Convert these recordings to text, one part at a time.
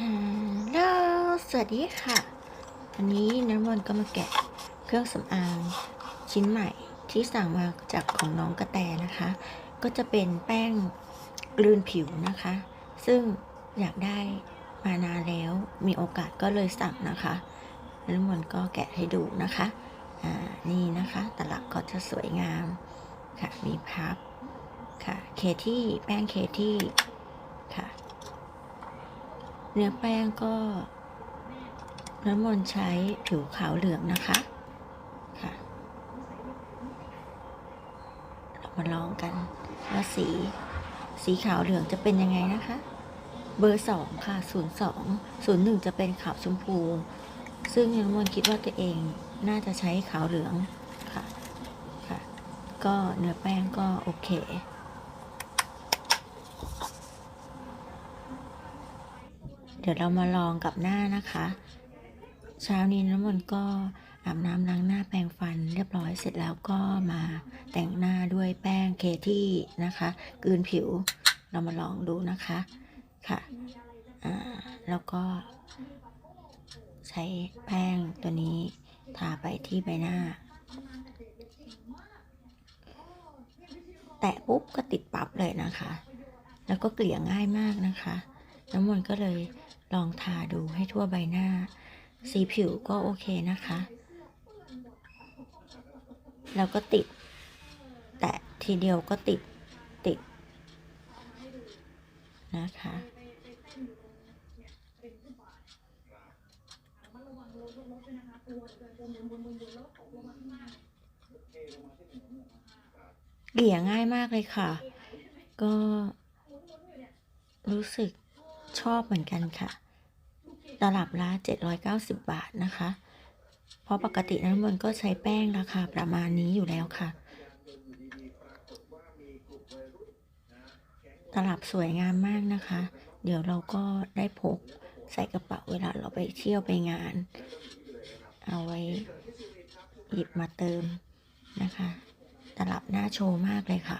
ฮัลโหลสวัสดีค่ะ วันนี้น้ำมนต์ก็มาแกะเครื่องสำอางชิ้นใหม่ที่สั่งมาจากของน้องกระแตนะคะ ก็จะเป็นแป้งกลืนผิวนะคะ ซึ่งอยากได้มานานแล้วมีโอกาสก็เลยสั่งนะคะน้ำมนต์ก็แกะให้ดูนะคะ อ่า นี่นะคะตลับก็จะสวยงามค่ะ มีพับค่ะ เคที่แป้งเคที่ เนื้อแป้งก็น้ำมนต์ใช้ผิวขาวเหลืองนะคะค่ะเรามาลองกันว่าสี สีขาวเหลืองจะเป็นยังไงนะคะ เบอร์สองค่ะศูนย์สองศูนย์หนึ่งจะเป็นขาวชมพู ซึ่งน้ำมนต์คิดว่าตัวเองน่าจะใช้ขาวเหลืองค่ะค่ะ ก็เนื้อแป้งก็โอเค เดี๋ยวเรามาลองกับหน้านะคะ เช้านี้น้ำมนต์ก็อาบน้ำล้างหน้าแปรงฟันเรียบร้อยเสร็จแล้วก็มาแต่งหน้าด้วยแป้งเคที่นะคะกืนผิวเรามาลองดูนะคะค่ะแล้วก็ ใช้แป้งตัวนี้ทาไปที่ใบหน้า แตะปุ๊บก็ติดปั๊บเลยนะคะ แล้วก็เกลี่ยง่ายมากนะคะ น้ำมนต์ก็เลย ลองทาดูให้ทั่วใบหน้า สีผิวก็โอเคนะคะ แล้วก็ติด แต่ทีเดียวก็ติดติด นะคะเกลี่ยง่ายมากเลยค่ะ ก็รู้สึก ชอบเหมือนกันค่ะ ตลับละ 790 บาทนะคะ เพราะปกติน้ำมันก็ใช้แป้งราคาประมาณนี้อยู่แล้วค่ะ ตลับสวยงามมากนะคะ เดี๋ยวเราก็ได้พกใส่กระเป๋าเวลาเราไปเที่ยวไปงาน เอาไว้หยิบมาเติมนะคะ ตลับหน้าโชว์มากเลยค่ะ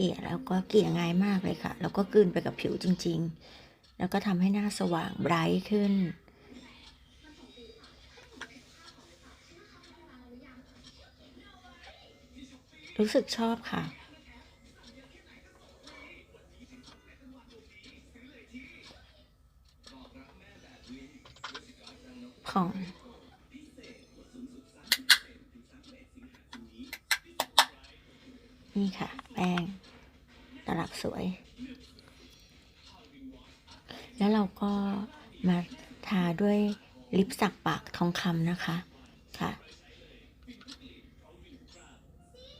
ลี่ยแล้วก็เกลี่ยง่ายมากเลยค่ะ แล้วก็กลืนไปกับผิวจริง ๆ แล้วก็ทำให้หน้าสว่างไบรท์ขึ้น รู้สึกชอบค่ะของนี่ค่ะ แป้ง สวย แล้วเราก็มาทาด้วยลิปสักปากทองคำนะคะค่ะ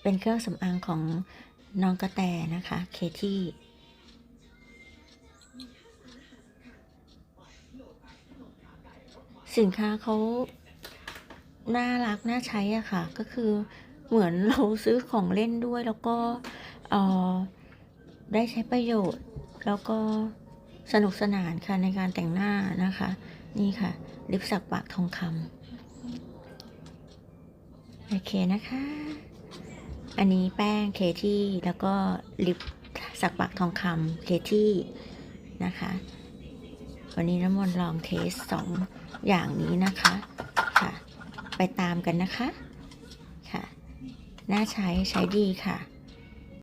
เป็นเครื่องสำอางของน้องกระแตนะคะ เคที่สินค้าเขาน่ารัก น่าใช้อะค่ะ ก็คือเหมือนเราซื้อของเล่นด้วยแล้วก็เออ ได้ใช้ประโยชน์ แล้วก็สนุกสนานค่ะในการแต่งหน้านะคะ นี่ค่ะ ลิปสักปากทองคำโอเคนะคะ อันนี้แป้งเคที่แล้วก็ลิปสักปากทองคำเคที่นะคะ วันนี้น้ำมนต์ลองเทสสองอย่างนี้นะคะค่ะ ไปตามกันนะคะค่ะ น่าใช้ใช้ดีค่ะ